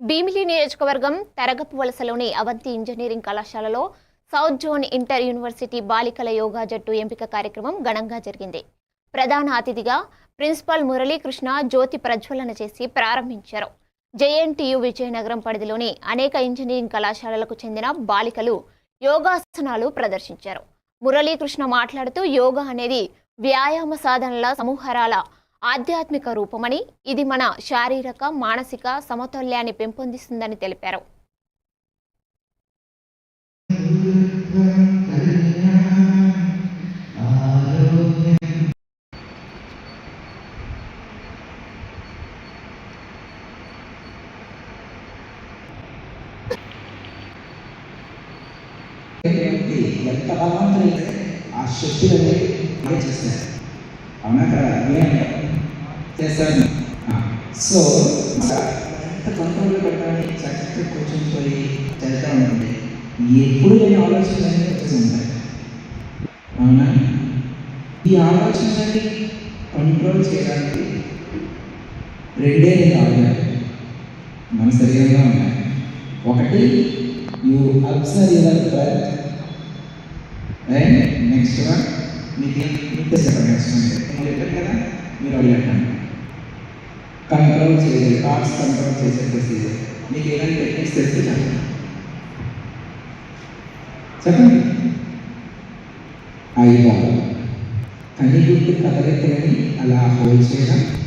భీమిలి నియోజకవర్గం తెరగపు వలసలోని అవంతి ఇంజనీరింగ్ కళాశాలలో సౌత్ జోన్ ఇంటర్ యూనివర్సిటీ బాలికల యోగా జట్టు ఎంపిక కార్యక్రమం ఘనంగా జరిగింది. ప్రధాన అతిథిగా ప్రిన్సిపాల్ మురళీకృష్ణ జ్యోతి ప్రజ్వలన చేసి ప్రారంభించారు. జేఎన్టీయు విజయనగరం పరిధిలోని అనేక ఇంజనీరింగ్ కళాశాలలకు చెందిన బాలికలు యోగాసనాలు ప్రదర్శించారు. మురళీకృష్ణ మాట్లాడుతూ యోగా అనేది వ్యాయామ సాధనల సమూహరాల ఆధ్యాత్మిక రూపమని ఇది మన శారీరక మానసిక సమతుల్యాన్ని పెంపొందిస్తుందని తెలిపారు. ఎంత బలవంతులైతే ఆ శక్తి చేస్తారు అవునా? కదా చేస్తారు సో ఎంత కంట్రోల్లో పెట్టాలని చక్కగా కూర్చొని పోయి చదువుతూ ఉంటుంది ఎప్పుడు లేని ఆలోచనలు అనేవి వచ్చేసి ఉంటాయి. అవునా? ఈ ఆలోచనని కంట్రోల్ చేయడానికి రెండే రెండు ఆలోచనలు మన శరీరంలో ఉన్నాయి ఒకటి you observe your breath and next one మీకు మీకు చెప్పండి నెక్స్ట్ మీరు అడిగాను కంట్రోల్ చేసే థాట్స్ కంట్రోల్ చేసే ప్రొసీజర్ మీకు ఏదైనా టెక్నిక్స్ తెలిస్తే చెప్పండి. చెప్పండి. ఐదు కనిగుడ్డు కదలెత్తని అలా హోల్డ్ చేయడం.